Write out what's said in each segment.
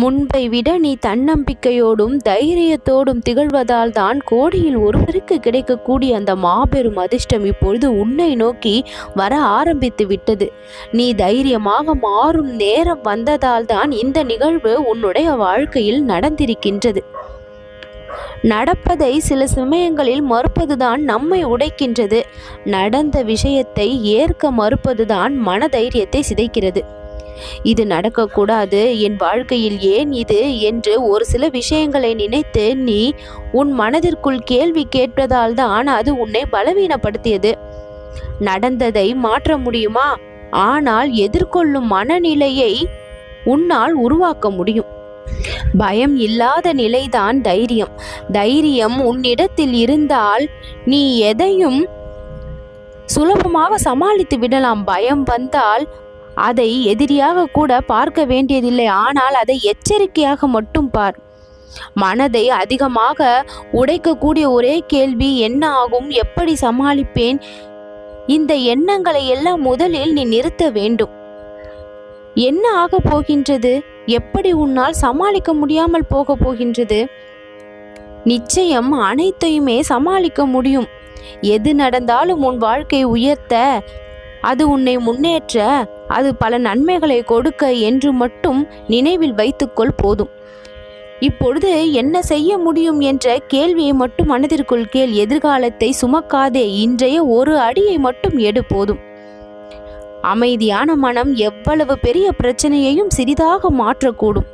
முன்பை விட நீ தன்னம்பிக்கையோடும் தைரியத்தோடும் திகழ்வதால் தான் கோடியில் ஒருவருக்கு கிடைக்கக்கூடிய அந்த மாபெரும் அதிர்ஷ்டம் இப்பொழுது உன்னை நோக்கி வர ஆரம்பித்து விட்டது. நீ தைரியமாக மாறும் நேரம் வந்ததால் தான் இந்த நிகழ்வு உன்னுடைய வாழ்க்கையில் நடந்திருக்கின்றது. நடப்பதை சில சமயங்களில் மறுப்பதுதான் நம்மை உடைக்கின்றது. நடந்த விஷயத்தை ஏற்க மறுப்பதுதான் மனதைரியத்தை சிதைக்கிறது. இது நடக்கக்கூடாது. என் வாழ்க்கையில் ஏன் இது என்று ஒரு சில விஷயங்களை நினைத்து நீ உன் மனதிற்குள் கேள்வி கேட்பதால் தான் அது உன்னை பலவீனப்படுத்தியது. நடந்ததை மாற்ற முடியுமா? ஆனால் எதிர்கொள்ளும் மனநிலையை உன்னால் உருவாக்க முடியும். பயம் இல்லாத நிலைதான் தைரியம். தைரியம் உன்னிடத்தில் இருந்தால் நீ எதையும் சுலபமாக சமாளித்து விடலாம். பயம் வந்தால் அதை எதிரியாக கூட பார்க்க வேண்டியதில்லை. ஆனால் அதை எச்சரிக்கையாக மட்டும் பார். மனதை அதிகமாக உடைக்கக்கூடிய ஒரே கேள்வி என்ன ஆகும்? எப்படி சமாளிப்பேன்? இந்த எண்ணங்களை எல்லாம் முதலில் நீ நிறுத்த வேண்டும். என்ன ஆகப் போகின்றது? எப்படி உன்னால் சமாளிக்க முடியாமல் போக போகின்றது? நிச்சயம் அனைத்தையுமே சமாளிக்க முடியும். எது நடந்தாலும் உன் வாழ்க்கை உயர்த்த அது உன்னை முன்னேற்ற அது பல நன்மைகளை கொடுக்க என்று மட்டும் நினைவில் வைத்துக்கொள் போதும். இப்பொழுது என்ன செய்ய முடியும் என்ற கேள்வியை மட்டும் மனதிற்குள் கேள். எதிர்காலத்தை சுமக்காதே. இன்றைய ஒரு அடியை மட்டும் எடு போதும். அமைதியான மனம் எவ்வளவு பெரிய பிரச்சனையையும் சிறிதாக மாற்றக்கூடும்.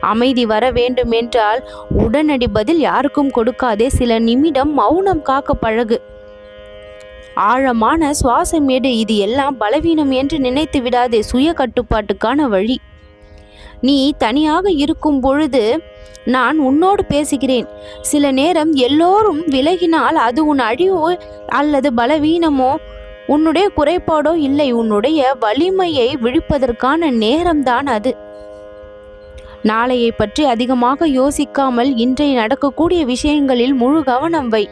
அமைதி வர வேண்டும் என்றால் உடனடி பதில் யாருக்கும் கொடுக்காதே. சில நிமிடம் மௌனம் காக்க பழகு. ஆழமான சுவாசம் எடு இது எல்லாம் பலவீனம் என்று நினைத்து விடாதே சுய கட்டுப்பாட்டுக்கான வழி. நீ தனியாக இருக்கும் பொழுது நான் உன்னோடு பேசுகிறேன். சில நேரம் எல்லோரும் விலகினால் அது உன் அழிவோ அல்லது பலவீனமோ உன்னுடைய குறைபாடோ இல்லை. உன்னுடைய வலிமையை விழிப்பதற்கான நேரம்தான் அது. நாளையை பற்றி அதிகமாக யோசிக்காமல் இன்றைய நடக்கக்கூடிய விஷயங்களில் முழு கவனம் வை.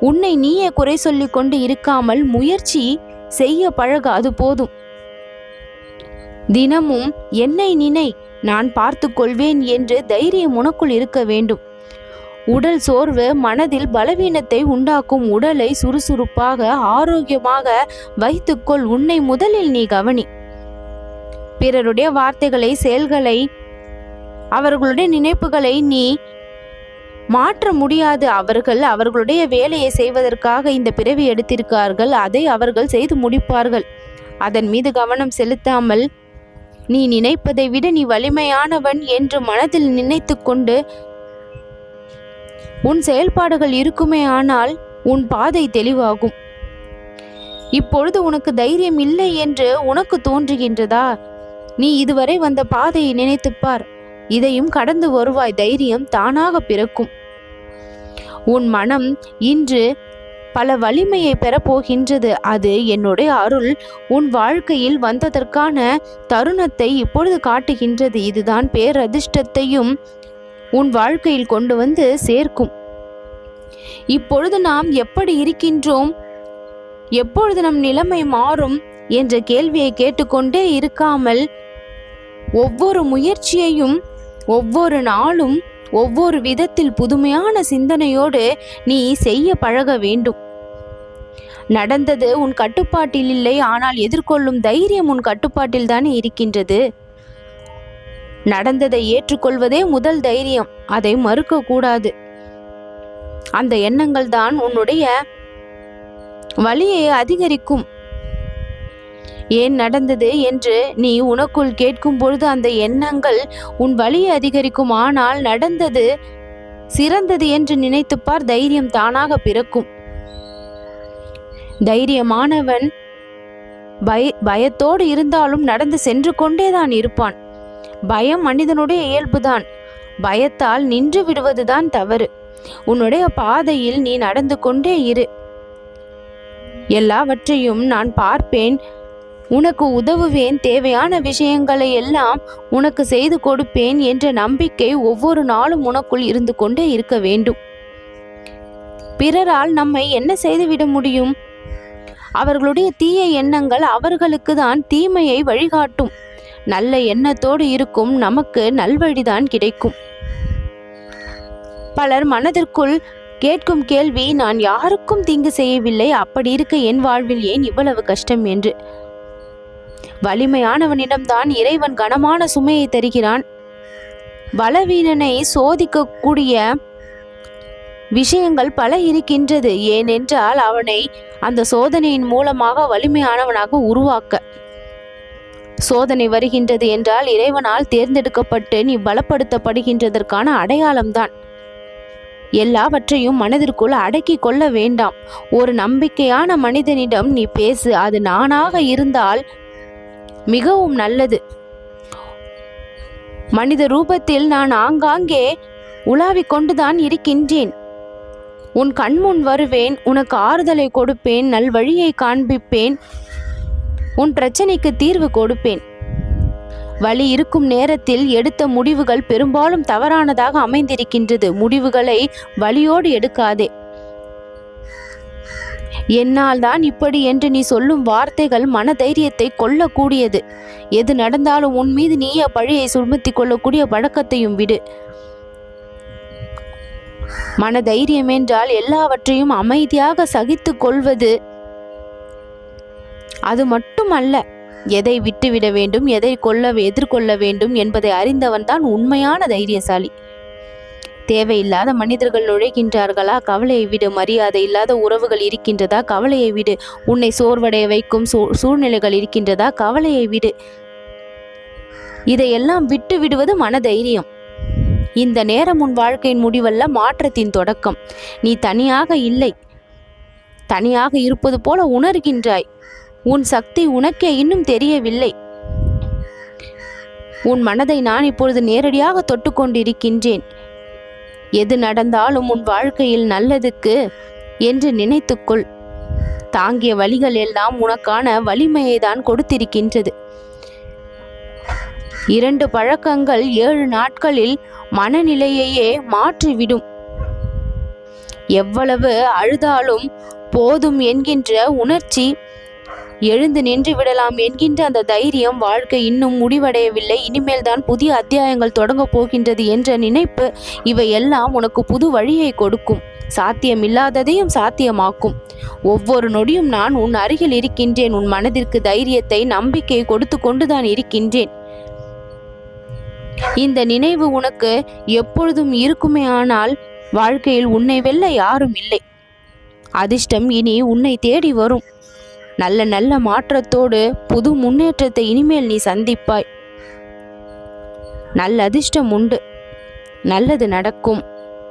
உன்னை நீயே குறை சொல்லிக் கொண்டு இருக்காமல் முயற்சி செய்ய பழக அது போதும். தினமும் என்னை நினை நான் பார்த்து கொள்வேன் என்று தைரியம் உனக்குள் இருக்க வேண்டும். உடல் சோர்வு மனதில் பலவீனத்தை உண்டாக்கும் உடலை சுறுசுறுப்பாக ஆரோக்கியமாக வைத்துக்கொள் உன்னை முதலில் நீ கவனி. பிறருடைய வார்த்தைகளை செயல்களை அவர்களுடைய நினைப்புகளை நீ மாற்ற முடியாது. அவர்கள் அவர்களுடைய வேலையை செய்வதற்காக இந்த பிறவி எடுத்திருக்கார்கள். அதை அவர்கள் செய்து முடிப்பார்கள். அதன் மீது கவனம் செலுத்தாமல் நீ நினைப்பதை விட நீ வலிமையானவன் என்று மனதில் நினைத்து கொண்டு உன் செயல்பாடுகள் இருக்குமே ஆனால் உன் பாதை தெளிவாகும். இப்பொழுது உனக்கு தைரியம் இல்லை என்று உனக்கு தோன்றுகின்றதா? நீ இதுவரை வந்த பாதையை நினைத்துப்பார் இதையும் கடந்து வருவாய் தைரியம் தானாக பிறக்கும். உன் மனம் இன்று பல வலிமையை பெறப்போகின்றது. அது என்னுடைய அருள். உன் வாழ்க்கையில் வந்ததற்கான தருணத்தை இப்பொழுது காட்டுகின்றது. இதுதான் பேரதிர்ஷ்டத்தையும் உன் வாழ்க்கையில் கொண்டு வந்து சேர்க்கும். இப்பொழுது நாம் எப்படி இருக்கின்றோம்? எப்பொழுது நம் நிலைமை மாறும்? என்ற கேள்வியை கேட்டுக்கொண்டே இருக்காமல் ஒவ்வொரு முயற்சியையும் ஒவ்வொரு நாளும் ஒவ்வொரு விதத்தில் புதுமையான சிந்தனையோடு நீ செய்ய பழக வேண்டும். நடந்தது உன் கட்டுப்பாட்டில் இல்லை ஆனால் எதிர்கொள்ளும் தைரியம் உன் கட்டுப்பாட்டில் தானே இருக்கின்றது. நடந்ததை ஏற்றுக்கொள்வதே முதல் தைரியம் அதை மறுக்க கூடாது அந்த எண்ணங்கள் தான் உன்னுடைய வலியை அதிகரிக்கும். ஏன் நடந்தது என்று நீ உனக்குள் கேட்கும் பொழுது அந்த எண்ணங்கள் உன் வழியை அதிகரிக்கும் ஆனால் நடந்தது சிறந்தது என்று நினைத்துப்பார் தைரியம் தானாக பிறக்கும். தைரியமானவன் பய பயத்தோடு இருந்தாலும் நடந்து சென்று கொண்டேதான் இருப்பான். பயம் மனிதனுடைய இயல்புதான். பயத்தால் நின்று விடுவதுதான் தவறு. உன்னுடைய பாதையில் நீ நடந்து கொண்டே இரு. எல்லாவற்றையும் நான் பார்ப்பேன். உனக்கு உதவுவேன் தேவையான விஷயங்களை எல்லாம் உனக்கு செய்து கொடுப்பேன் என்ற நம்பிக்கை ஒவ்வொரு நாளும் உனக்குள் இருந்து கொண்டே இருக்க வேண்டும். பிறரால் நம்மை என்ன செய்துவிட முடியும்? அவர்களுடைய தீய எண்ணங்கள் அவர்களுக்கு தான் தீமையை வழிகாட்டும். நல்ல எண்ணத்தோடு இருக்கும் நமக்கு நல்வழிதான் கிடைக்கும். பலர் மனதிற்குள் கேட்கும் கேள்வி நான் யாருக்கும் தீங்கு செய்யவில்லை அப்படி இருக்க என் வாழ்வில் ஏன் இவ்வளவு கஷ்டம்? என்று. வலிமையானவனிடம்தான் இறைவன் கனமான சுமையை தருகிறான். பலவீனனை சோதிக்கக்கூடிய விஷயங்கள் பல இருக்கின்றது. ஏனென்றால் அவனை அந்த சோதனையின் மூலமாக வலிமையானவனாக உருவாக்க சோதனை வருகின்றது என்றால் இறைவனால் தேர்ந்தெடுக்கப்பட்டு நீ பலப்படுத்தப்படுகின்றதற்கான அடையாளம்தான். எல்லாவற்றையும் மனதிற்குள் அடக்கி கொள்ள வேண்டாம். ஒரு நம்பிக்கையான மனிதனிடம் நீ பேசு. அது நானாக இருந்தால் மிகவும் நல்லது. மனித ரூபத்தில் நான் ஆங்காங்கே உலாவிக் கொண்டுதான் இருக்கின்றேன். உன் கண்முன் வருவேன் உனக்கு ஆறுதலை கொடுப்பேன் நல்வழியை காண்பிப்பேன் உன் பிரச்சனைக்கு தீர்வு கொடுப்பேன். வழி இருக்கும் நேரத்தில் எடுத்த முடிவுகள் பெரும்பாலும் தவறானதாக அமைந்திருக்கின்றது. முடிவுகளை வழியோடு எடுக்காதே. என்னால் தான் இப்படி என்று நீ சொல்லும் வார்த்தைகள் மன தைரியத்தை கொல்லக்கூடியது எது நடந்தாலும் உன் மீது நீயே பழியை சுமத்தி கொள்ளக்கூடிய பழக்கத்தையும் விடு. மன தைரியம் என்றால் எல்லாவற்றையும் அமைதியாக சகித்து கொள்வது. அது மட்டுமல்ல எதை விட்டுவிட வேண்டும் எதை கொள்ள எதிர்கொள்ள வேண்டும் என்பதை அறிந்தவன் தான் உண்மையான தைரியசாலி. தேவையில்லாத மனிதர்கள் நுழைகின்றார்களா? கவலையை விடு. மரியாதை இல்லாத உறவுகள் இருக்கின்றதா? கவலையை விடு. உன்னை சோர்வடைய வைக்கும் சூ- சூழ்நிலைகள் இருக்கின்றதா? கவலையை விடு. இதையெல்லாம் விட்டு விடுவது மனதைரியம். இந்த நேரம் உன் வாழ்க்கையின் முடிவல்ல மாற்றத்தின் தொடக்கம். நீ தனியாக இல்லை. தனியாக இருப்பது போல உணர்கின்றாய். உன் சக்தி உனக்கே இன்னும் தெரியவில்லை. உன் மனதை நான் இப்பொழுது நேரடியாக தொட்டுக்கொண்டிருக்கின்றேன். எது நடந்தாலும் உன் வாழ்க்கையில் நல்லதுக்கு என்று நினைத்துக்கொள். தாங்கிய வழிகள் எல்லாம் உனக்கான வலிமையை தான் கொடுத்திருக்கின்றது. இரண்டு பழக்கங்கள் ஏழு நாட்களில் மனநிலையையே மாற்றிவிடும். எவ்வளவு அழுதாலும் போதும் என்கின்ற உணர்ச்சி எழுந்து நின்று விடலாம் என்கின்ற அந்த தைரியம் வாழ்க்கை இன்னும் முடிவடையவில்லை. இனிமேல் தான் புதிய அத்தியாயங்கள் தொடங்கப் போகின்றது என்ற நினைப்பு இவை எல்லாம் உனக்கு புது வழியை கொடுக்கும். சாத்தியமில்லாததையும் சாத்தியமாக்கும். ஒவ்வொரு நொடியும் நான் உன் அருகில் இருக்கின்றேன். உன் மனதிற்கு தைரியத்தை நம்பிக்கையை கொடுத்து கொண்டுதான் இருக்கின்றேன். இந்த நினைவு உனக்கு எப்பொழுதும் இருக்குமே ஆனால் வாழ்க்கையில் உன்னை வெல்ல யாரும் இல்லை. அதிர்ஷ்டம் இனி உன்னை தேடி வரும். நல்ல நல்ல மாற்றத்தோடு புது முன்னேற்றத்தை இனிமேல் நீ சந்திப்பாய். நல்ல அதிர்ஷ்டம் உண்டு. நல்லது நடக்கும்.